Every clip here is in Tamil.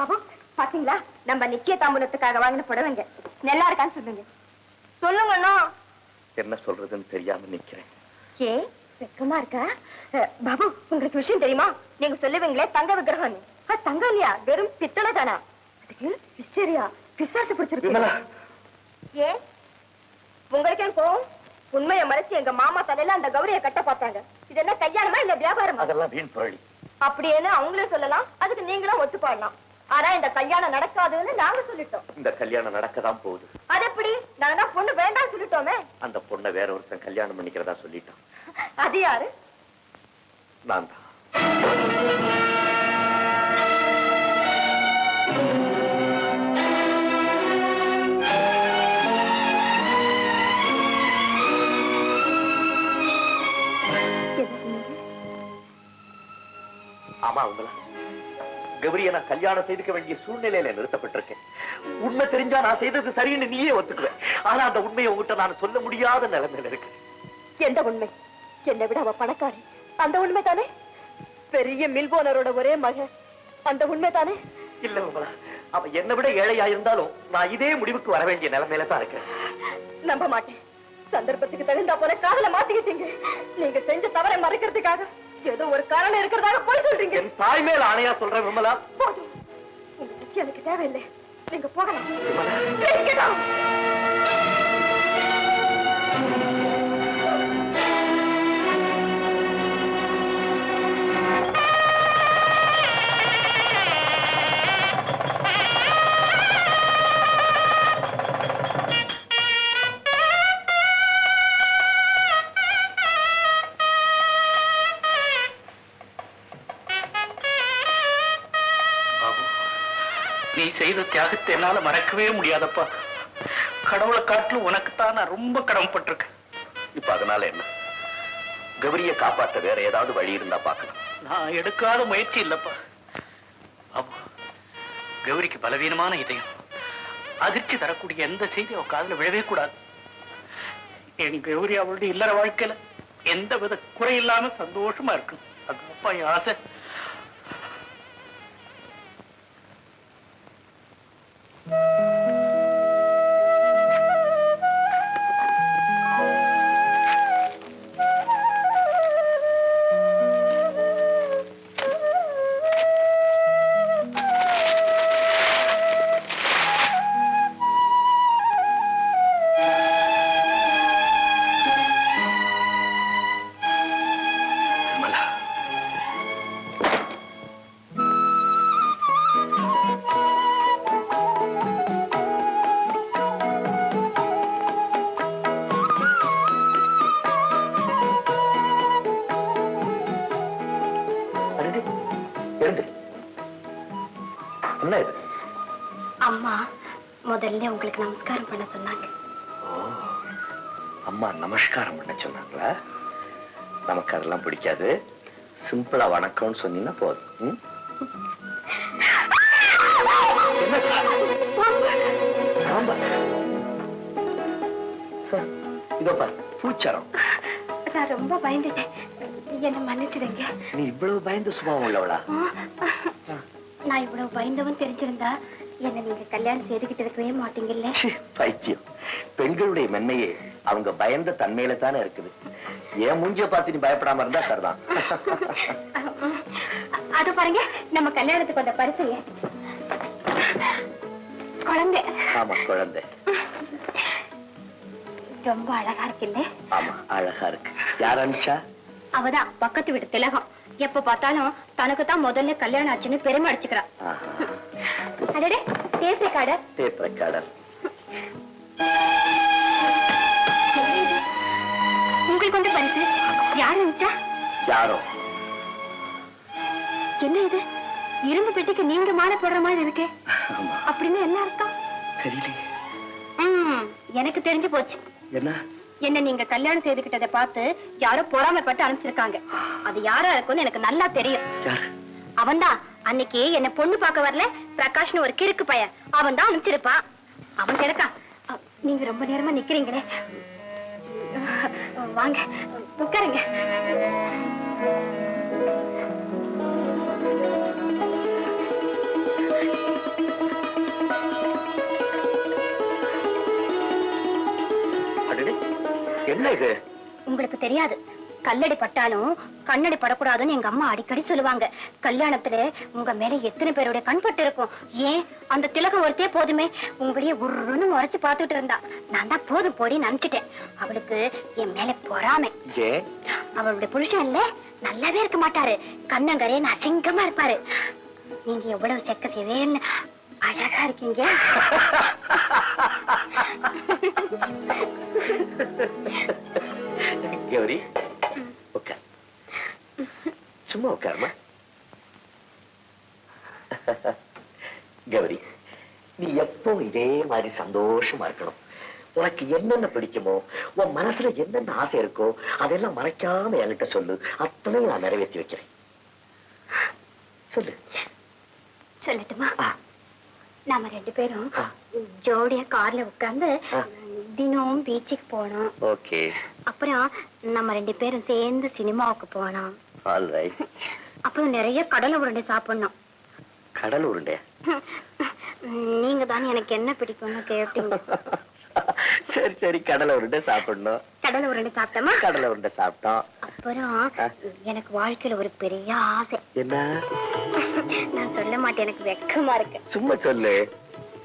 பாபு பாத்தீங்களா? நம்ம நிச்சய தாம்பூலத்துக்காக வாங்கின புடவைங்க. நல்லா இருக்கான்னு சொல்லுங்க. சொல்லுங்க என்ன சொல்றதுன்னு தெரியாம நிக்கிறேன். ஏ வெக்கமா இருக்கா? பாபு உங்களுக்கு விஷயம் தெரியுமா? நீங்க சொல்லுவீங்களே தங்க விக்கிரகம். தங்கம் இல்லையா? வெறும் பித்தளை தானா? அதுக்கு ஹிஸ்டரியா பிசாசு பிடிச்சிருக்கு. விமலா. ஏ உங்களுக்கு ஏன் கோவம்? உண்மையை மறைச்சு எங்க மாமா தலையில அந்த கௌரிய கட்ட பார்த்தாங்க. இது என்ன கல்யாணமா இல்ல வியாபாரமா? அதெல்லாம் வீண் புரளி. அப்படின்னு அவங்களே சொல்லலாம். அதுக்கு நீங்களும் ஒத்துப்பாடலாம் ஆனா இந்த கல்யாணம் நடக்காதுன்னு நாங்க சொல்லிட்டோம். இந்த கல்யாணம் நடக்கதான் போகுது. அது எப்படி? நாங்க தான் பொண்ணு வேண்டாம் சொல்லிட்டோமே. அந்த பொண்ணை வேற ஒருத்தன் கல்யாணம் பண்ணிக்கிறதா சொல்லிட்டான். அது யாரு? நான் தான். ஆமா அவங்களா கௌரிய நான் கல்யாணம் செய்துக்க வேண்டிய சூழ்நிலையில நிறுத்தப்பட்டிருக்கேன். உண்மை தெரிஞ்சா நான் செய்தது சரின்னு நீயே ஒத்துக்குவேன். ஆனா அந்த உண்மையை உங்ககிட்ட நான் சொல்ல முடியாத நிலைமையில இருக்கு எந்த உண்மை? என்னை விட அவ பணக்காரி. அந்த உண்மை தானே? பெரிய மில்போனரோட ஒரே மக. அந்த உண்மை தானே? இல்ல அவ என்னை விட ஏழையா இருந்தாலும் நான் இதே முடிவுக்கு வர வேண்டிய நிலைமையில தான் இருக்கேன். நம்ப மாட்டேன். சந்தர்ப்பத்துக்கு தகுந்தா போல காதல மாத்திக்கிட்டீங்க. நீங்க செஞ்ச தவறை மறைக்கிறதுக்காக ஏதோ ஒரு காரணம் இருக்கிறதாக போய் சொல்றீங்க. என் தாய் மேல ஆணையா சொல்றேன் விமலா. போதும். எனக்கு தேவையில்லை. நீங்க போகலாம். செய்த தியாகத்தை என்னால மறக்கவே முடியாதப்பா. கடவுளை காட்டிலும் உனக்குத்தான் நான் ரொம்ப கடமைப்பட்டிருக்கேன். இப்ப அதனால என்ன? கௌரிய காப்பாத்த வேற ஏதாவது வழி இருந்தா பார்க்கலாம் நான் எடுக்காத முயற்சி இல்லப்பா. பாபு கௌரிக்கு பலவீனமான இதயம். அதிர்ச்சி தரக்கூடிய எந்த செய்தி அவ காதுல விழவே கூடாது. என் கௌரி அவளுடைய இல்லற வாழ்க்கையில எந்த வித குறை இல்லாம சந்தோஷமா இருக்கும் அது அப்பா என் ஆசை. உங்களுக்கு நமஸ்காரம் பண்ண சொன்னாங்க. அம்மா நமஸ்காரம் பண்ண சொன்னாங்களா? நமக்கு அதெல்லாம் பிடிக்காது. சிம்பிளா வணக்கம்னு சொன்னீங்கன்னா போதும். இதோ பாரு பூச்சரம். நான் ரொம்ப பயந்துட்டேன். என்ன மன்னிச்சிடுங்க. நீ இவ்வளவு பயந்து சுபாவம் உள்ளவளா? நான் இவ்வளவு பயந்தவன் தெரிஞ்சிருந்தா என்ன நீங்க கல்யாணம் செய்துகிட்டு இருக்கவே மாட்டீங்கல்ல பைத்தியம். பெண்களுடைய மென்மையே அவங்க பயந்த தன்மையில தானே இருக்குது. என் மூஞ்சிய பார்த்து நீ பயப்படாம இருந்தா சரிதான். அது பாருங்க நம்ம கல்யாணத்துக்கு வந்த பரிசைய குழந்தை. ஆமா குழந்தை. ரொம்ப அழகா இருக்குல்ல? ஆமா அழகா இருக்கு. யார் அனுப்பிச்சா? அவதான் பக்கத்து வீட்டு திலகம். எப்ப பார்த்தாலும் தனக்கு தான் முதல்ல கல்யாணம் ஆச்சுன்னு பெருமை அடிச்சுக்கிறா. ஆஹா. அடடே தேசிய காடை டேப் ரெக்கார்டர் உங்களுக்கு வந்து பரிசு யார் அனுப்பிச்சா யாரோ? என்ன இது? இரும்பு பெட்டிக்கு நீங்க மாலை போடுற மாதிரி இருக்கு. அப்படின்னு என்ன அர்த்தம்? தெரியலையே. எனக்கு தெரிஞ்சு போச்சு. என்ன? என்ன நீங்க கல்யாணம் செய்துகிட்டதை பார்த்து யாரோ பொறாமைப்பட்டு அனுப்பிச்சிருக்காங்க. அது யாரா இருக்கும்னு எனக்கு நல்லா தெரியும். அவன்தான். அன்னைக்கு என்ன பொண்ணு பார்க்க வரல பிரகாஷ்னு ஒரு கிறுக்கு பைய அவன் தான் அனுப்பிச்சிருப்பான். அவன் கிடக்கா. நீங்க ரொம்ப நேரமா நிக்கிறீங்களே. வாங்க உட்காருங்க. என்ன இது? உங்களுக்கு தெரியாது. கல்லடி பட்டாலும் கண்ணடி படக்கூடாதுன்னு எங்க அம்மா அடிக்கடி சொல்லுவாங்க. கல்யாணத்துல உங்க மேல எத்தனை பேருடைய கண் பட்டு இருக்கும்? ஏன்? அந்த திலகம் ஒருத்தே போதுமே. உங்களையே உருன்னு முறைச்சு பார்த்துட்டு இருந்தா. நான் தான் போதும் போடி நினைச்சிட்டேன். அவளுக்கு என் மேல பொறாமை. அவளுடைய புருஷன் இல்ல நல்லாவே இருக்க மாட்டாரு. கண்ணங்கரையன் அசிங்கமா இருப்பாரு. நீங்க எவ்வளவு செக்க சிவேன்னு அழகா இருக்கீங்க. கௌரி சும்மா உட்காருமா. கௌரி நீ எப்போ இதே மாதிரி சந்தோஷமா இருக்கணும்? உனக்கு என்னென்ன பிடிக்குமோ உன் மனசுல என்னென்ன ஆசை இருக்கோ அதெல்லாம் மறைக்காம என்கிட்ட சொல்லு. அத்தனையும் நான் நிறைவேற்றி வைக்கிறேன். சொல்லு. சொல்லட்டுமா? நாம ரெண்டு பேரும். ஜோடியா கார்ல உட்கார்ந்து. தினமும் பீச்சுக்கு போனோம். ஓகே. அப்புறம் நம்ம ரெண்டு பேரும் சேர்ந்து சினிமாவுக்கு போனோம் அப்புறம் நிறைய கடலை உருண்டை சாப்பிடணும். கடல் உருண்டை? நீங்க தானே எனக்கு என்ன பிடிக்கும்னு கேட்டீங்க. சரி சரி கடலை உருண்டை சாப்பிடணும். கடலை உருண்டை சாப்பிட்டோமா? கடலை உருண்டை சாப்பிட்டோம். அப்புறம். எனக்கு வாழ்க்கையில ஒரு பெரிய ஆசை. என்ன? நான் சொல்ல மாட்டேன் எனக்கு வெக்கமா இருக்கு. சும்மா சொல்லு.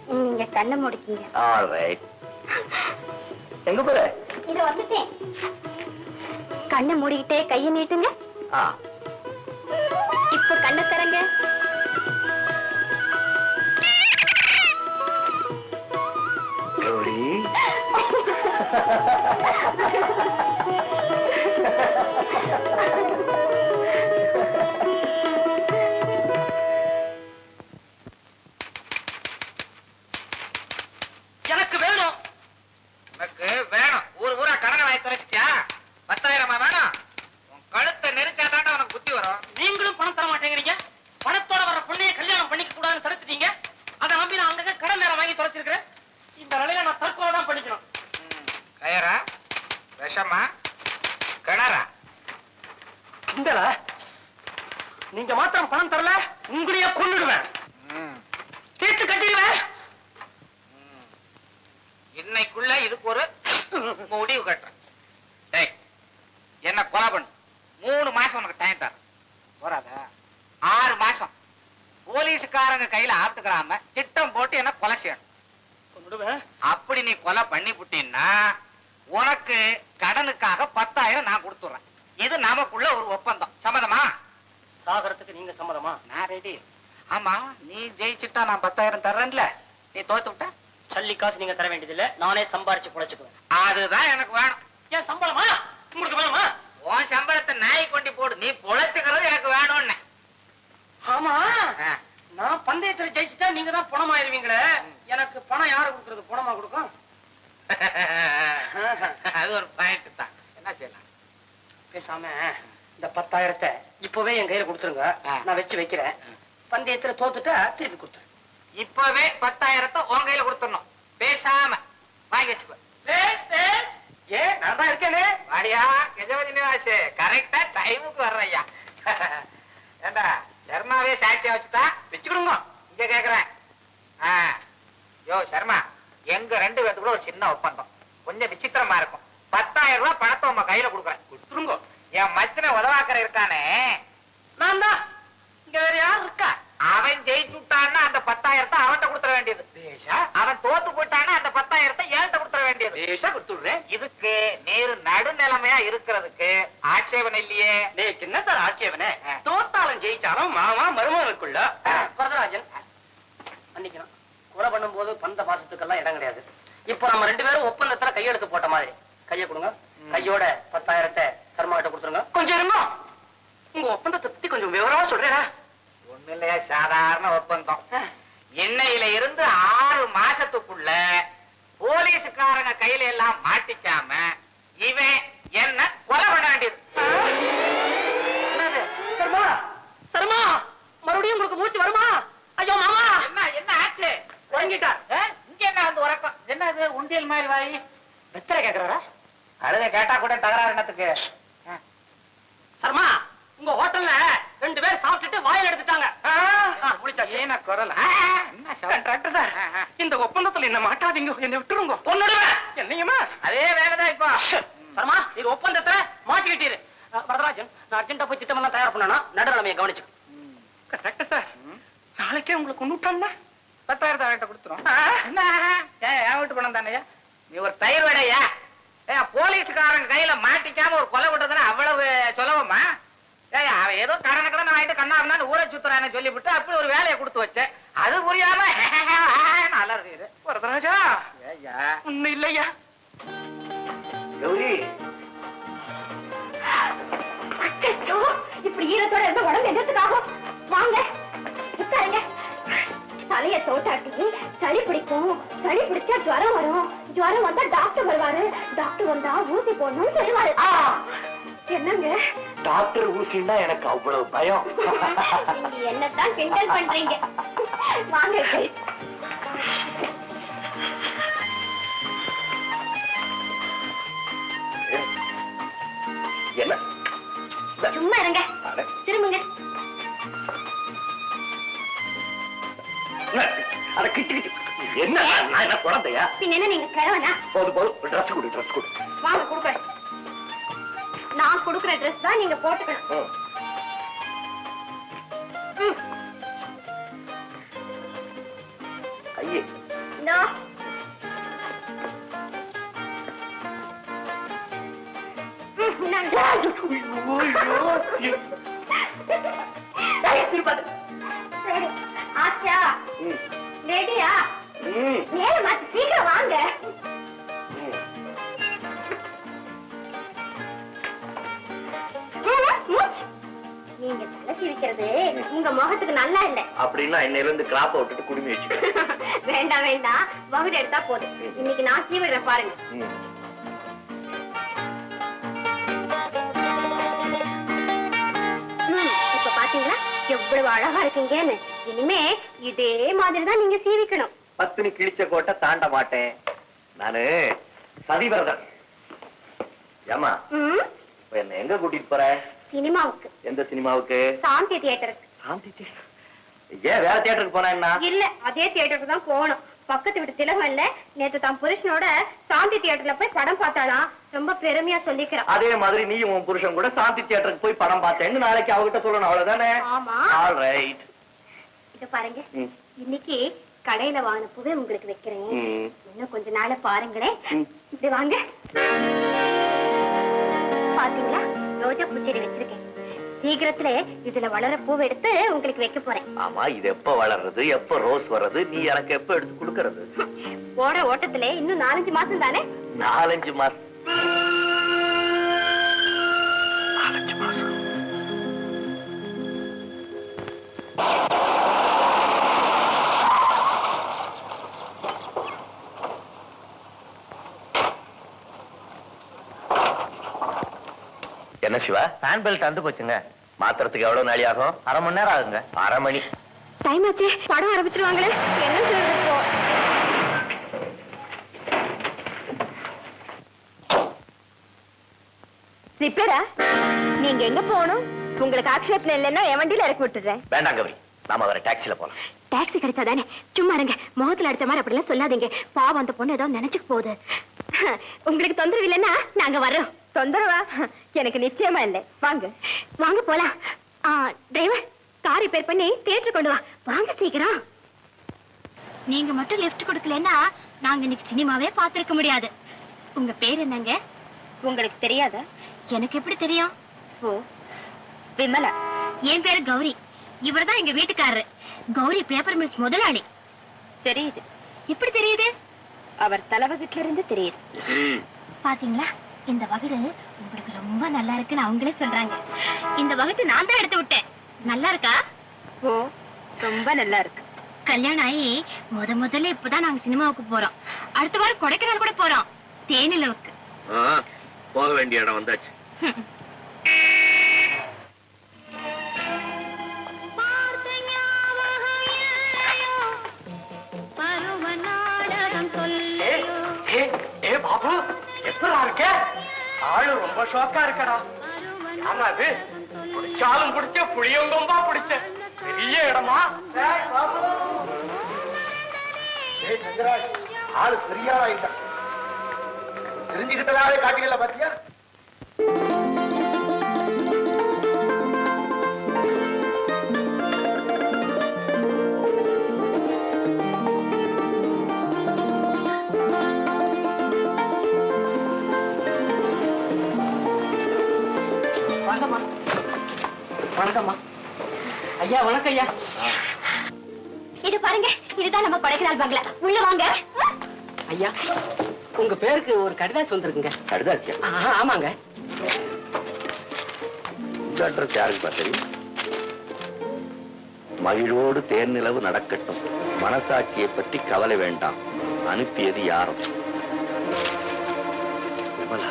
நீங்க கண்ணை முடிக்கீங்க. ஆல் ரைட் எங்க போற? இத வந்துட்டேன். கண்ணை மூடிக்கிட்டே கையை நீட்டுங்க. இப்ப கண்ணை தரங்க கௌரி. விஷமா கிணறா? இந்தல நீங்க மாத்திரம் பணம் தரல உங்களையே கொன்னுடுவேன். ம், தீர்த்து கட்டிடுவேன். இன்னைக்குள்ள இதுக்கு ஒரு முடிவு கட்டுறேன். டேய் என்ன கொலை பண்ணு? மூணு மாசம் உனக்கு டைம் தரேன். போறாதா. ஆறு மாசம். போலீஸ்காரங்க கையில ஆப்டுக்கிறாம திட்டம் போட்டு என்ன கொலை செய்யணும்? அப்படி நீ கொலை பண்ணி புட்டீன்னா உனக்கு கடனுக்காக பத்தாயிரம் நான் கொடுத்துறேன் இது நமக்குள்ள ஒரு ஒப்பந்தம். சம்மதமா? சாகரத்துக்கு நீங்க சம்மதமா? நான் ரெடி ஆமா நீ ஜெயிச்சுட்டா நான் பத்தாயிரம் தர்றேன்ல. நீ தோத்து விட்ட? சல்லி காசு நீங்க தர வேண்டியதில்லை. நானே சம்பாரிச்சு பொழைச்சுக்குவேன். அதுதான் எனக்கு வேணும். ஏன் சம்பளமா? உங்களுக்கு வேணுமா? உன் சம்பளத்தை நாய் கொண்டு போடு. நீ பொழைச்சுக்கிறது எனக்கு வேணும்னு. ஆமா. நான் பந்தயத்துல ஜெயிச்சுட்டா நீங்க தான் பணம் ஆயிருவீங்களே எனக்கு பணம் யாரு கொடுக்கறது? பணமா கொடுக்கும்? அது ஒரு பாயிண்ட் தான். என்ன செய்யலாம்? பேசாம இந்த பத்தாயிரத்தை இப்பவே என் கையில கொடுத்துருங்க. நான் வச்சு வைக்கிறேன். பந்தயத்துல தோத்துட்டா திருப்பி கொடுத்துரு. இப்பவே பத்தாயிரத்தை உன் கையில கொடுத்துடணும். பேசாம. வாங்கி வச்சுக்கோ. ஏ நான் தான் இருக்கேனே. வாடியா கஜபதி நிவாஸ் கரெக்டா டைமுக்கு வர்றையா ஏண்டா சர்மாவே சாட்சியா வச்சுட்டா? வச்சுக்கிடுங்க. இங்க கேக்குறேன். ஆ. யோ சர்மா. எங்க ரெண்டு பேத்துக்குள்ள ஒரு சின்ன ஒப்பந்தம். கொஞ்சம் விசித்திரமா இருக்கும். பத்தாயிரம் ரூபாய் பணத்தை உங்க கையில கொடுக்குறேன். கொடுத்துருங்க. என் மச்சனை உதவாக்கற இருக்கானே. நான் தான் இங்க வேற யார் இருக்கா? அவன் ஜெயிச்சு விட்டான்னா அந்த பத்தாயிரத்தை அவன்கிட்ட கொடுத்துட வேண்டியது. அவன் தோத்து போயிட்டான்னா அந்த பத்தாயிரத்தை ஏன்ட்ட கொடுத்துட வேண்டியது. கொடுத்துடுறேன் இதுக்கு நீர் நடுநிலைமையா இருக்கிறதுக்கு ஆட்சேபம் இல்லையே. நேக்கு என்ன சார் ஆட்சேபனே. தோத்தாலும் ஜெயிச்சாலும் மாமா மருமகனுக்குள்ள. வரதராஜன். மன்னிக்கணும். கொலை பண்ணும்போது பந்த பாசத்துக்கெல்லாம் இடம் கிடையாது. இப்போ நம்ம ரெண்டு பேரும் ஒப்பந்தத்துல கையெழுத்து போட்ட மாதிரி. கையை கொடுங்க. கையோட பத்தாயிரத்தை சர்மா கிட்ட கொடுத்துருங்க. கொஞ்சம் உங்க ஒப்பந்தத்தை பத்தி கொஞ்சம் விவரமா சொல்றேனா? ஒண்ணு இல்லையா சாதாரண ஒப்பந்தம். இன்னையில இருந்து ஆறு மாசத்துக்குள்ள போலீஸ்காரங்க கையில எல்லாம் மாட்டிக்காம இவன் என்ன கொலை பண்ண வேண்டியது. என்னது? சர்மா! சர்மா! மறுபடியும் உங்களுக்கு மூச்சு வருமா? ஐயோ மாமா! என்ன என்ன ஆச்சு? உறங்கிட்டார் ஆ? இங்க என்ன வந்து உறக்கம்? என்ன இது உண்டியல் மாதிரி வாய்? வெத்தலை கேக்குறாரா? கழுத கேட்டா கூட தகராறு என்னத்துக்கு? சர்மா உங்க ஹோட்டல்ல ரெண்டு பேர் சாப்பிட்டுட்டு வாயில் எடுத்துட்டாங்க. குரல்? என்ன ஆ. இந்த ஒப்பந்தத்துல என்ன மாட்டாதீங்க என்னை விட்டுருங்க. பொண்ணுடுவேன் என்னையுமா? அதே வேலைதான் இப்போ. சர்மா இது ஒப்பந்தத்தை மாட்டிக்கிட்டீரு. வரதராஜன் நான் அர்ஜென்ட்டா போய் திட்டமெல்லாம் தயார் பண்ணனா நடுநிலைமையை கவனிச்சு கரெக்ட் சார் நாளைக்கே உங்களுக்கு கொண்டுட்டாங்க பத்தாயிரத்தை அவன்கிட்ட கொடுத்துரும். என்ன? ஏன் என் வீட்டு பணம் தானேயா நீ ஒரு தயிர் வடையா? ஏ போலீஸ்காரங்க கையில மாட்டிக்காம ஒரு கொலை விட்டதுன்னா அவ்வளவு சுலபமா? ஏய் அவன் ஏதோ கடனை கடன் வாங்கிட்டு கண்ணாருன்னு ஊரை சுத்துறான்னு சொல்லிவிட்டு அப்படி ஒரு வேலையை கொடுத்து வச்சேன். அது புரியாம இருக்குது. வரதராஜா ஏய்யா. ஒண்ணு இல்லையா? கௌரி இப்படி ஈரத்தோட இருந்த உடம்பு எந்திரத்துக்காகும். வாங்க உட்காருங்க. தலைய தோட்டாட்டி சளி பிடிக்கும். சளி பிடிச்சா ஜுரம் வரும். ஜுரம் வந்தா டாக்டர் வருவாரு. டாக்டர் வந்தா ஊசி போடணும்னு சொல்லுவாரு. என்னங்க? டாக்டர் ஊசின்னா எனக்கு அவ்வளவு பயம். என்னத்தான் கிண்டல் பண்றீங்க? வாங்க குழந்தையா பின்ன என்ன நீங்க கிழவனா? போதும் போதும் ட்ரெஸ் கொடு ட்ரெஸ் கொடு. வாங்க கொடுக்குறேன். நான் கொடுக்குற ட்ரெஸ் தான் நீங்க போட்டுக்கணும். ஐயே. உங்க முகத்துக்கு நல்லா இல்ல. அப்படின்னா இன்னையில இருந்து கிராப்ப விட்டுட்டு குடுமி வச்சுக்க. வேண்டாம் வேண்டாம். வகுடு எடுத்தா போதும். இன்னைக்கு நான் சீவிடுறேன் பாருங்க. இப்ப பாத்தீங்களா? எவ்வளவு அழகா இருக்கீங்கன்னு. இனிமே இதே மாதிரிதான் நீங்க சீவிக்கணும். பத்தினி கிழிச்ச கோட்டை தாண்ட மாட்டேன். நானு சதிவிரதன். ஏமா இப்ப என்ன எங்க கூட்டிட்டு போற? சினிமாவுக்கு. எந்த சினிமாவுக்கு? சாந்தி தியேட்டருக்கு. சாந்தி theatre. ஏன் வேற தியேட்டருக்கு போனா என்ன? இல்ல அதே தியேட்டருக்கு தான் போகணும். பக்கத்து வீட்டு திலகம் இல்ல நேத்து தான் புருஷனோட சாந்தி தியேட்டர்ல போய் படம் பார்த்தாலாம் ரொம்ப பெருமையா சொல்லிக்கிறான். அதே மாதிரி நீ உன் புருஷன் கூட சாந்தி தியேட்டருக்கு போய் படம் பார்த்தேன்னு நாளைக்கு அவகிட்ட சொல்லணும். அவ்வளவுதானே? ஆமா. ஆல் ரைட் இத பாருங்க. இன்னைக்கு கடையில வாங்கின பூவே உங்களுக்கு வைக்கிறேன். இன்னும் கொஞ்ச நாள பாருங்களேன். இப்படி வாங்க. பாத்தீங்களா? ரோஜா பூச்செடி வச்சிருக்கேன். சீக்கிரத்துல இதுல வளர பூவை எடுத்து உங்களுக்கு வைக்க போறேன். ஆமா இது எப்ப வளர்றது எப்ப ரோஸ் வர்றது நீ எனக்கு எப்ப எடுத்து கொடுக்கறது? ஓட ஓட்டத்துல இன்னும் நாலஞ்சு மாசம் தானே? நாலஞ்சு மாசம். சிவா ஃபேன் பெல்ட் அந்து போச்சுங்க. மாத்திரத்துக்கு எவ்வளவு நாளி ஆகும்? அரை மணி நேரம் ஆகுங்க. அரை மணி. டைம் ஆச்சு. படம் ஆரம்பிச்சிருவாங்களே. என்ன சொல்றது சிப்பரா நீங்க எங்க போகணும்? உங்களுக்கு ஆக்ஷேபம் இல்லைன்னா என் வண்டியில இறக்கி விட்டுறேன் வேண்டாம் கௌரி நாம வேற டாக்ஸில போலாம். டாக்ஸி கிடைச்சாதானே? சும்மா இருங்க. முகத்துல அடிச்ச மாதிரி அப்படிலாம் சொல்லாதீங்க. பாவம் அந்த பொண்ணு ஏதோ நினைச்சுக்க போகுது. உங்களுக்கு தொந்தரவு இல்லைன்னா நாங்க வர்றோம். தொந்தரவா? எனக்கு நிச்சயமா இல்லை. வாங்க. வாங்க போலாம். டிரைவர் கார் ரிப்பேர் பண்ணி தியேட்டர் கொண்டு வா. வாங்க சீக்கிரம். நீங்க மட்டும் லிஃப்ட் கொடுக்கலன்னா நாங்க இன்னைக்கு சினிமாவே பார்த்திருக்க முடியாது. உங்க பேர் என்னங்க? உங்களுக்கு தெரியாதா? எனக்கு எப்படி தெரியும்? ஓ விமலா. என் பேரு கௌரி. இவர்தான் எங்க வீட்டுக்காரரு. கௌரி பேப்பர் மில்ஸ் முதலாளி. தெரியுது. எப்படி தெரியுது? அவர் தலைவகிட்ட இருந்து தெரியுது. பாத்தீங்களா? இந்த வகுடு உங்களுக்கு ரொம்ப நல்லா இருக்குன்னு அவங்களே சொல்றாங்க. இந்த வகுட்டு நான் தான் எடுத்து விட்டேன். நல்லா இருக்கா? ஓ ரொம்ப நல்லா இருக்கு. கல்யாணம் ஆகி முத முதல்ல இப்பதான் நாங்க சினிமாவுக்கு போறோம். அடுத்த வாரம் கொடைக்கானல் கூட போறோம். தேனிலவுக்கு. போக வேண்டிய இடம் வந்தாச்சு. ஏ ஏ பாபு எப்படா இருக்க? ஆளு ரொம்ப ஷோக்கா இருக்கடா. ஆமா அது. பிடிச்சாலும் பிடிச்ச புளியங்கொம்பா பிடிச்ச பெரிய இடமா? ஆளு சரியா ஆயிட்டான் தெரிஞ்சுக்கிட்டதாவே காட்டிக்கல பாத்தியா? வாங்கம்மா ஐயா வணக்கம் ஐயா. இது பாருங்க இதுதான் நம்ம கொடைக்கானல் பங்களா. உள்ள வாங்க. ஐயா உங்க பேருக்கு ஒரு கடிதாசி வந்திருக்குங்க. கடுதாசியா? ஆஹா, ஆமாங்க. இந்த அட்ரஸ் யாருக்கு தெரியும் மகிழோடு தேர்நிலவு நடக்கட்டும். மனசாட்சியை பற்றி கவலை வேண்டாம். அனுப்பியது யாரும்? விமலா.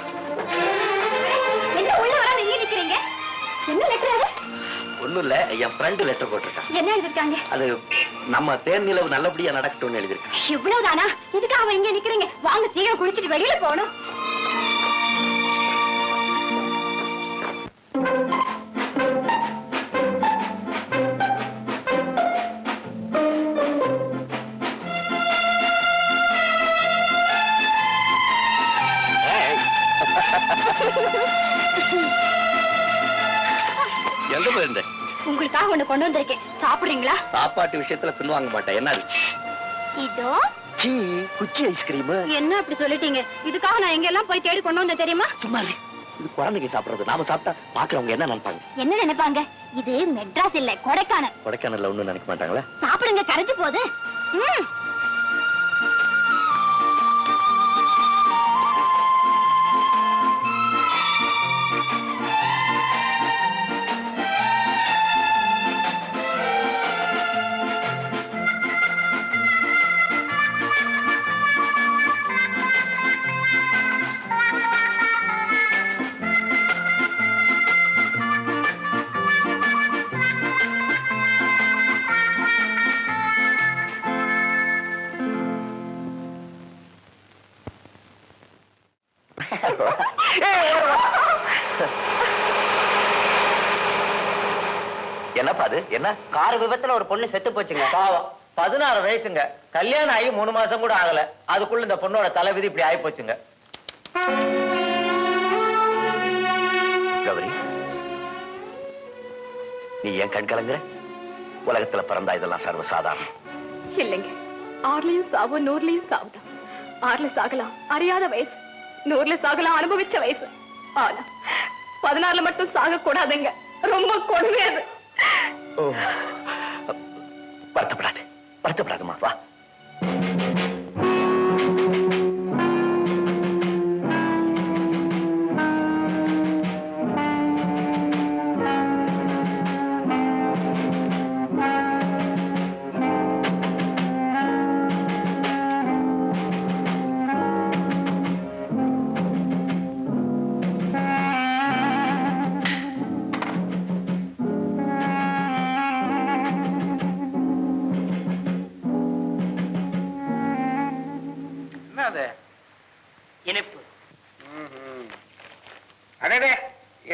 என்ன உள்ள வராம நிக்கிறீங்க? என்ன லெட்டர் அது ஒண்ணும் இல்ல என் ஃப்ரெண்டு லெட்டர் போட்டிருக்கான். என்ன எழுதிருக்காங்க? அது நம்ம தேர்நிலவு நல்லபடியா நடக்கட்டும்னு எழுதியிருக்கான். இவ்வளவுதானா? இதுக்கு அவன் இங்க நிக்கிறீங்க? வாங்க சீக்கிரம் குளிச்சிட்டு வெளியில போகணும். சாப்பாட்டு விஷயத்துல பின்வாங்க மாட்டேன். என்ன? இதோ. சீ குச்சி ஐஸ்கிரீம். என்ன அப்படி சொல்லிட்டீங்க? இதுக்காக நான் எங்க எல்லாம் போய் தேடி கொண்டு வந்தேன் தெரியுமா? சும்மா. இது குழந்தைங்க சாப்பிடுறது. நாம சாப்பிட்டா பாக்குறவங்க என்ன நினைப்பாங்க? என்ன நினைப்பாங்க? இது மெட்ராஸ் இல்ல கொடைக்கானல். கொடைக்கானல்ல ஒண்ணும் நினைக்க மாட்டாங்களா? சாப்பிடுங்க கரைஞ்சு போகுது. என்ன கார் விபத்துல ஒரு பொண்ணு செத்து போச்சுங்க. பாவம். பதினாறு வயசுங்க. கல்யாணம் ஆகி மூணு மாசம் கூட ஆகல. அதுக்குள்ள இந்த பொண்ணோட தலைவிதி இப்படி ஆகி போச்சுங்க. கௌரி நீ ஏன் கண் கலங்குற? உலகத்துல பிறந்தா இதெல்லாம் சர்வசாதாரணம். இல்லைங்க. ஆறுலயும் சாவு நூறுலயும் சாவுதான். ஆறுல சாகலாம் அறியாத வயசு. நூறுல சாகலாம் அனுபவிச்ச வயசு. ஆனா பதினாறுல மட்டும் சாக கூடாதுங்க ரொம்ப கொடுமை அது. ஓ வருத்தப்படாது. வருத்தப்படாதம்மா. வா. அது இனிப்பு. அடடே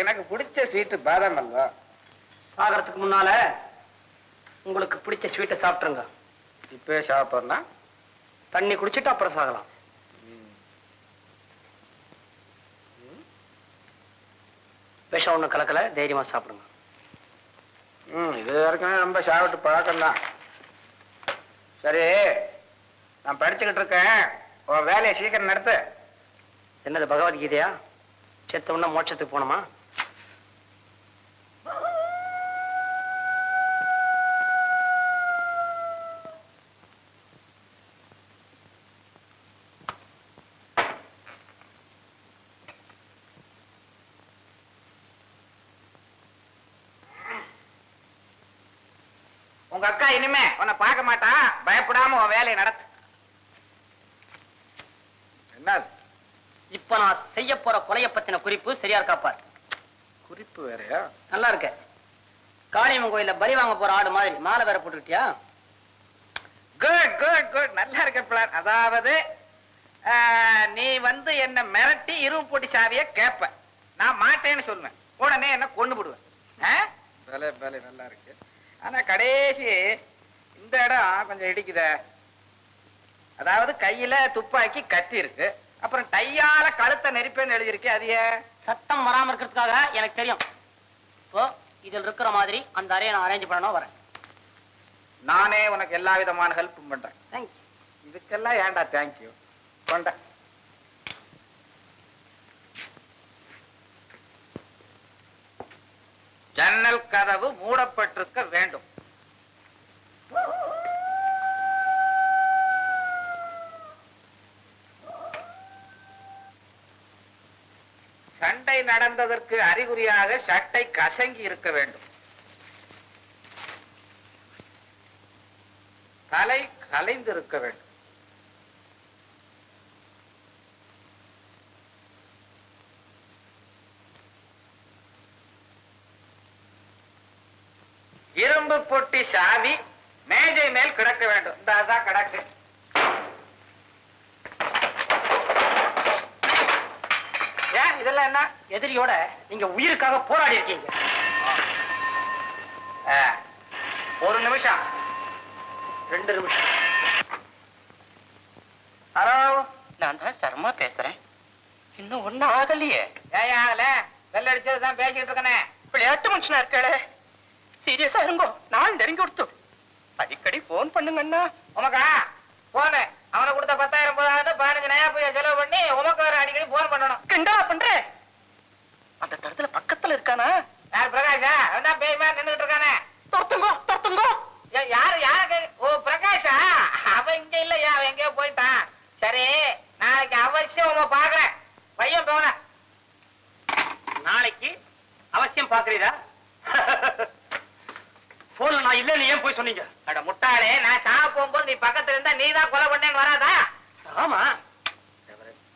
எனக்கு பிடிச்ச ஸ்வீட்டு பாதாம் அல்வா. சாகறதுக்கு முன்னால உங்களுக்கு பிடிச்ச ஸ்வீட்டை சாப்பிட்டுருங்க. இப்பவே சாப்பிட்றா தண்ணி குடிச்சிட்டு அப்புறம் சாகலாம். விஷம் ஒண்ணு கலக்கல தைரியமா சாப்பிடுங்க. ம் இது வரைக்கும் ரொம்ப சாப்பிட்டு பழக்கம் தான் சரி நான் படிச்சுக்கிட்டு இருக்கேன். உன் வேலையை சீக்கிரம் நடத்து என்னது பகவத்கீதையா? செத்த உடனே மோட்சத்துக்கு போனோமா உங்க அக்கா இனிமே உன்னை பார்க்க மாட்டா. பயப்படாம உன் வேலையை நடத்து. என்ன இப்ப நான் செய்ய போற கொலைய பத்தின குறிப்பு சரியா இருக்கா பாரு. குறிப்பு வேறையா? நல்லா இருக்க. காளியம்மன் கோயில்ல பலி வாங்க போற ஆடு மாதிரி மாலை வேற போட்டுக்கிட்டியா? குட் குட் குட் நல்லா இருக்க பிளான் அதாவது ஆஹ், நீ வந்து என்ன மிரட்டி இரும்பு போட்டி சாவிய கேப்ப. நான் மாட்டேன்னு சொல்லுவேன். உடனே என்ன கொண்டு விடுவேன் வேலை வேலை நல்லா இருக்கு. ஆனா கடைசி இந்த இடம் கொஞ்சம் இடிக்குதே. அதாவது கையில துப்பாக்கி கத்தி இருக்கு. அப்புறம் டையால கழுத்தை நெரிப்பேன்னு எழுதியிருக்கு அது சத்தம் வராம இருக்கிறதுக்காக எனக்கு தெரியும். இப்போ இதில் இருக்கிற மாதிரி அந்த அறையை நான் அரேஞ்ச் பண்ணணும் வரேன். நானே உனக்கு எல்லா விதமான ஹெல்ப்பும் பண்றேன். தேங்க்யூ இதுக்கெல்லாம் ஏன்டா தேங்க்யூ கொண்ட. ஜன்னல் கதவு மூடப்பட்டிருக்க வேண்டும். நடந்ததற்கு அறிகுறியாக சட்டை கசங்கி இருக்க வேண்டும். தலை கலைந்திருக்க வேண்டும் இரும்பு பொட்டி சாவி மேஜை மேல் கிடக்க வேண்டும் இந்த அதான் கிடக்கு ஏன் இதெல்லாம் என்ன எதிரியோட நீங்க உயிருக்காக போராடி இருக்கீங்க. ஒரு நிமிஷம். ரெண்டு நிமிஷம். ஹலோ? நான் தான் சர்மா பேசுறேன். இன்னும் ஒண்ணும் ஆகலையே. ஏன் ஆகல. வெள்ள அடிச்சது தான் பேசிட்டு இருக்கனே. விளையாட்டு மனுஷனா இருக்காளே. சீரியஸா இருங்கோ. நாள் நெருங்கி கொடுத்து. அடிக்கடி போன் பண்ணுங்கண்ணா உமக்கா? போனு அவனை கொடுத்த பத்தாயிரம் போதாவது பதினஞ்சு நயா போய் செலவு பண்ணி உமக்கு வேற அடிக்கடி போன் பண்ணணும். கிண்டலா பண்றேன் அந்த தடத்துல பக்கத்துல இருக்கானா? யார் பிரகாஷா அவன் பேய் மாதிரி நின்றுட்டு இருக்கானே. தொத்துங்கோ தொத்துங்கோ. ஏ, யாரு யார ஓ பிரகாஷா அவன் இங்க இல்லையா? அவன் எங்கேயோ போயிட்டான். சரி நாளைக்கு அவசியம் உங்க பாக்குறேன் பையன் போன. நாளைக்கு அவசியம் பாக்குறீரா போன்ல நான் இல்லன்னு ஏன் போய் சொன்னீங்க? அட முட்டாளே நான் சாக போகும்போது நீ பக்கத்துல இருந்தா நீ தான் கொலை பண்ணேன்னு வராதா? ஆமா.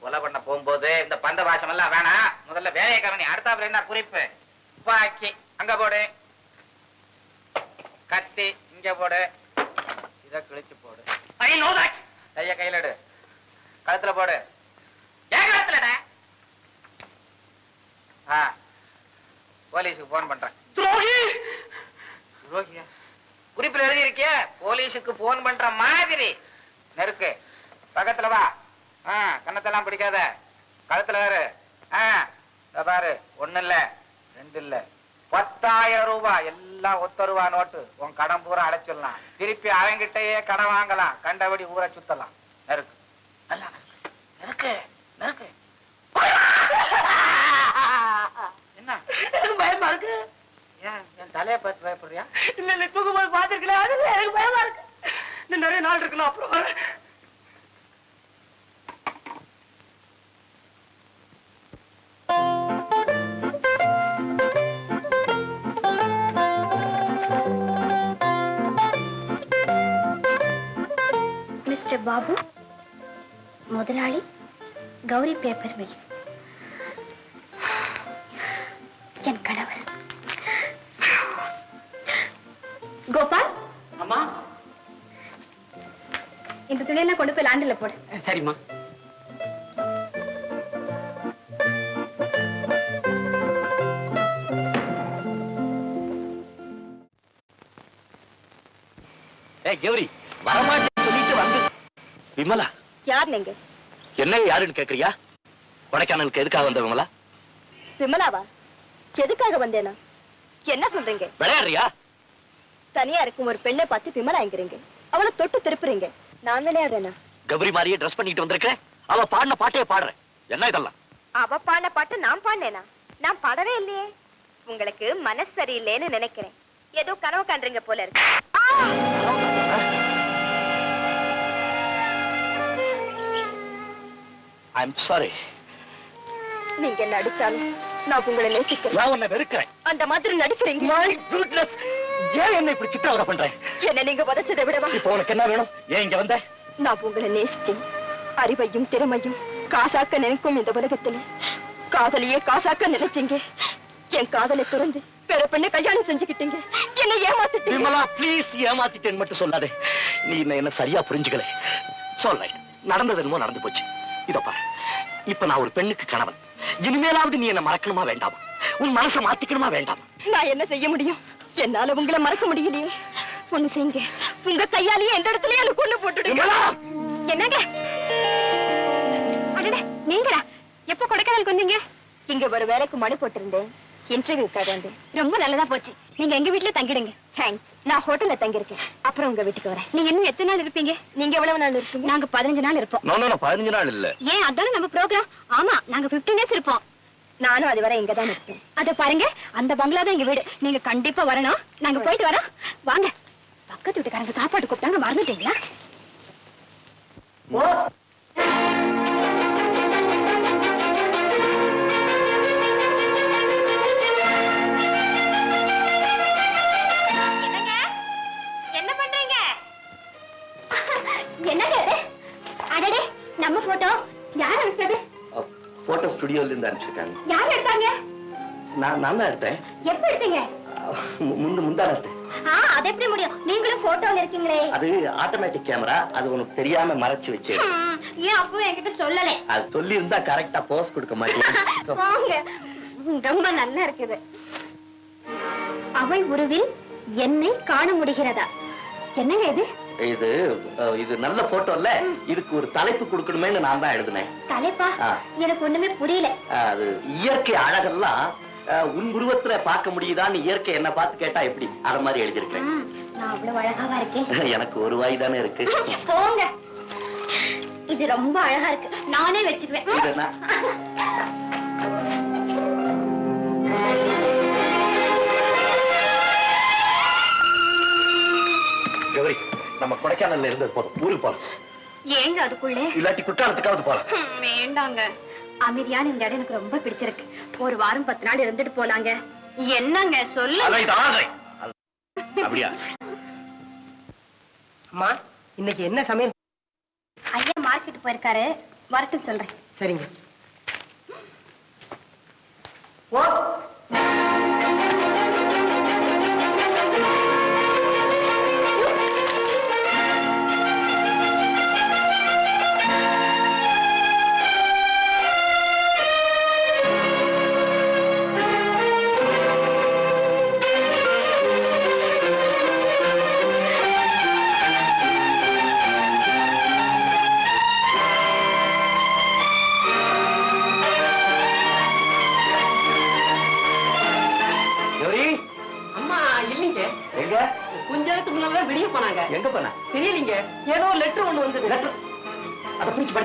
கொலை பண்ண போகும்போது இந்த பந்த பாசம் எல்லாம் வேணாம். முதல்ல வேலையை கவனி அடுத்தாப்புல என்ன குறிப்பு? துப்பாக்கி அங்க போடு. கத்தி. இங்க போடு. இத கிழிச்சு போடு. கைய கையில எடு. கழுத்துல போடு. ஏன் கழுத்துலட ஆ. போலீஸுக்கு போன் பண்றேன். துரோகி. துரோகியா? குறிப்பில் எழுதி இருக்கிய போலீஸுக்கு போன் பண்ற மாதிரி. நெருக்கு. பக்கத்துல வா. ஆ கண்ணத்தெல்லாம் பிடிக்காத. கழுத்துல வேறு. ஆ பாரு. ஒண்ணு இல்ல ரெண்டு இல்ல பத்தாயிரம் ரூபாய் எல்லாம் ஒத்த ரூபா நோட்டு. உன் கடன் பூரா அடைச்சிடலாம் திருப்பி அவங்கிட்டயே கடன் வாங்கலாம். கண்டபடி ஊரை சுத்தலாம். நெருக்கு. நல்லா நெருக்கு. நெருக்கு. என்ன? பயமா இருக்கு? ஏன்? என் தலையை பார்த்து பயப்படுறியா? இல்ல இல்ல தூக்கும்போது பாத்துருக்கல அதுல எனக்கு பயமா இருக்கு. இன்னும் நிறைய நாள் இருக்கு நான் அப்புறம் பாபு முதலாளி கௌரி பேப்பர் மில் என் கணவர். கோபால்? அம்மா. இந்த துணியெல்லாம் கொண்டு போய் லாண்டில் போடு. சரிம்மா. ஏய் கௌரி. விமலா. யார் நீங்க என்ன யாருன்னு கேக்குறியா? கொடைக்கானலுக்கு எதுக்காக வந்த விமலா? விமலாவா? எதுக்காக வந்தேனா? என்ன சொல்றீங்க? விளையாடுறியா? தனியா இருக்கும் ஒரு பெண்ணை பார்த்து விமலாங்கிறீங்க அவளை தொட்டு திருப்புறீங்க. நான் விளையாடுறேனா? கௌரி மாதிரியே ட்ரெஸ் பண்ணிட்டு வந்திருக்கேன் அவ பாடின பாட்டே பாடுறேன். என்ன இதெல்லாம்? அவ பாடின பாட்டு நான் பாடினேனா? நான் பாடவே இல்லையே. உங்களுக்கு மனசு சரியில்லைன்னு நினைக்கிறேன். ஏதோ கனவு காண்றீங்க போல இருக்கு. ஐம் சாரி நீங்க என்ன அடிச்சாலும் நான் உங்களை நேசிக்கிறேன். நான் உன்னை வெறுக்கிறேன். அந்த மாதிரி நடிக்கிறீங்க. My goodness! ஏன் என்ன இப்படி சித்திரவதை பண்றேன்? என்ன நீங்க உதச்சதை விடவா? இப்போ உனக்கு என்ன வேணும்? ஏன் இங்க வந்த? நான் உங்களை நேசிச்சேன் அறிவையும் திறமையும் காசாக்க நினைக்கும் இந்த உலகத்துல. காதலியே காசாக்க நினைச்சீங்க. என் காதலை துறந்து வேற பெண்ணை கல்யாணம் செஞ்சுக்கிட்டீங்க. என்ன ஏமாத்திட்டீங்க. விமலா ப்ளீஸ் ஏமாத்திட்டேன்னு மட்டும் சொல்லாதே. நீ என்ன என்ன சரியா புரிஞ்சுக்கல. சொல்ல நடந்தது என்னமோ நடந்து போச்சு. இதோ பாரு. இப்ப நான் ஒரு பெண்ணுக்கு கணவன். இனிமேலாவது நீ என்ன மறக்கணுமா வேண்டாமா? உன் மனசை மாத்திக்கணுமா வேண்டாமா? நான் என்ன செய்ய முடியும்? என்னால உங்களை மறக்க முடியலையே. ஒண்ணு செய்யுங்க. உங்க கையாலேயே எந்த இடத்துலயும் எனக்கு கொண்டு போட்டுடுங்க! என்னங்க? அடடே நீங்களா எப்ப கொடைக்கானலுக்கு வந்தீங்க? இங்க ஒரு வேலைக்கு மனு போட்டிருந்தேன். இன்டர்வியூக்காக வந்தேன் ரொம்ப நல்லதா போச்சு. நீங்க எங்க வீட்ல தங்கிடுங்க. தேங்க்ஸ் நான் ஹோட்டல்ல தங்கியிருக்கேன். அப்புறம் உங்க வீட்டுக்கு வரேன். நீங்க இன்னும் எத்தனை நாள் இருப்பீங்க? நீங்க எவ்வளவு நாள் இருப்பீங்க? நாங்க பதினஞ்சு நாள் இருப்போம். நோ நோ பதினஞ்சு நாள் இல்ல. ஏன்? அதானே நம்ம ப்ரோக்ராம் ஆமா நாங்க 15 டேஸ் இருப்போம். நானும் அது வரை இங்கதான் இருப்பேன் அத பாருங்க அந்த பங்களா தான் எங்க வீடு. நீங்க கண்டிப்பா வரணும். நாங்க போயிட்டு வரோம். வாங்க. பக்கத்து வீட்டுக்காரங்க சாப்பாடு கூப்பிட்டாங்க மறந்துட்டீங்களா? அடடே நம்ம போட்டோ யார் எடுத்தது போட்டோ ஸ்டுடியோல இருந்து அனுப்பிச்சிருக்காங்க. யார் எடுத்தாங்க? நான் நான் தான் எடுத்தேன். எப்ப எடுத்தீங்க? முந்து முந்தா எடுத்தேன் ஆ அது எப்படி முடியும்? நீங்களும் போட்டோல இருக்கீங்களே. அது ஆட்டோமேட்டிக் கேமரா அது உனக்கு தெரியாம மறைச்சு வச்சு. ஏன் அப்பவும் என்கிட்ட சொல்லல? அது சொல்லி இருந்தா கரெக்டா போஸ் கொடுக்க மாட்டேன். ரொம்ப நல்லா இருக்குது. அவள் உருவில் என்னை காண முடிகிறதா? என்னங்க இது? இது இது நல்ல போட்டோ இல்ல. இதுக்கு ஒரு தலைப்பு கொடுக்கணுமேன்னு நான் தான் எழுதினேன். தலைப்பா. எனக்கு ஒண்ணுமே புரியல. அது இயற்கை அழகெல்லாம் உன் உருவத்துல பார்க்க முடியுதான்னு இயற்கை என்ன பார்த்து கேட்டா எப்படி? அத மாதிரி அவ்வளவு அழகாவா இருக்கேன். எனக்கு ஒரு வாய் தானே இருக்கு. போங்க. இது ரொம்ப அழகா இருக்கு. நானே வச்சுக்குவேன்? கௌரி நம்ம கொடைக்கானல்ல இருந்தது போதும் ஊருக்கு போலாம். ஏங்க அதுக்குள்ளே? இல்லாட்டி குற்றாலத்துக்காவது போலாம். ஹம், வேண்டாங்க. அமைதியான இந்த இடம் எனக்கு ரொம்ப பிடிச்சிருக்கு. ஒரு வாரம் பத்து நாள் இருந்துட்டு போலாங்க. என்னங்க சொல்லு அப்படியா? அம்மா இன்னைக்கு என்ன சமையல்? ஐயா மார்க்கெட் போயிருக்காரு. வரட்டும் சொல்றேன். சரிங்க. ஓ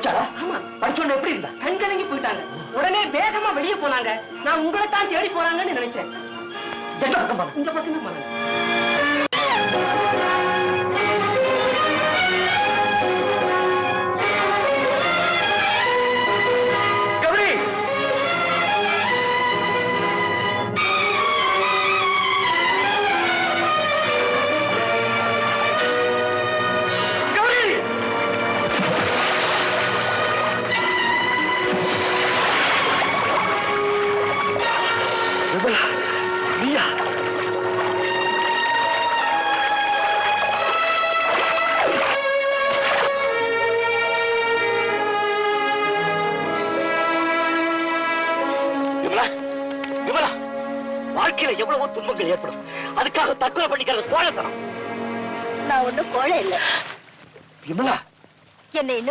அத பிடிச்சு படிச்சாடா ஆமா படிச்ச உடனே எப்படி இருந்தா? கண்கலங்கி போயிட்டாங்க. உடனே வேகமா வெளியே போனாங்க. நான் உங்களை தான் தேடி போறாங்கன்னு நினைச்சேன். எந்த பக்கம் போன இந்த பக்கம் தான் போனாங்க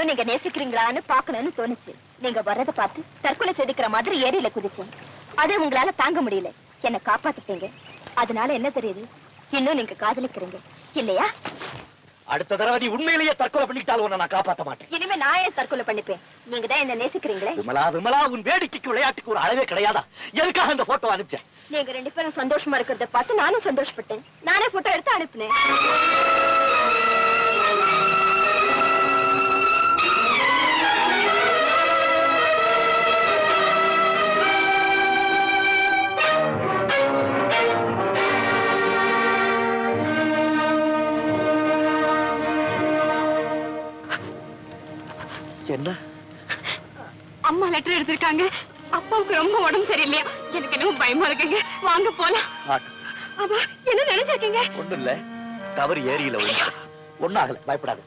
நீங்க நேசிக்கிறீங்களான்னு பாக்கணும்னு தோணுச்சு. நீங்க வர்றத பார்த்து தற்கொலை செதுக்கிற மாதிரி ஏரியில குதிச்சேன். அது உங்களால தாங்க முடியல. என்ன காப்பாத்திட்டீங்க. அதனால என்ன தெரியுது? இன்னும் நீங்க காதலிக்கிறீங்க. இல்லையா? அடுத்த தடவை நீ உண்மையிலேயே தற்கொலை பண்ணிக்கிட்டாலும் உன்னை நான் காப்பாத்த மாட்டேன். இனிமே நான் ஏன் தற்கொலை பண்ணிப்பேன்? நீங்க தான் என்ன நேசிக்கிறீங்களே? விமலா விமலா உன் வேடிக்கைக்கு விளையாட்டுக்கு ஒரு அளவே கிடையாதா? எதுக்காக இந்த போட்டோ அனுப்பிச்சேன் நீங்க ரெண்டு பேரும் சந்தோஷமா இருக்கிறத பார்த்து நானும் சந்தோஷப்பட்டேன். நானே போட்டோ எடுத்து அனுப்புனேன். லெட்டர் எடுத்திருக்காங்க. அப்பாவுக்கு ரொம்ப உடம்பு சரியில்லையா? எனக்கு என்னமோ பயமா இருக்குங்க. வாங்க போலாம். அப்பா என்ன நினைச்சிருக்கீங்க? ஒண்ணும் இல்ல. தவறு ஏரியில ஒண்ணு ஒன்னாகல பயப்படாத.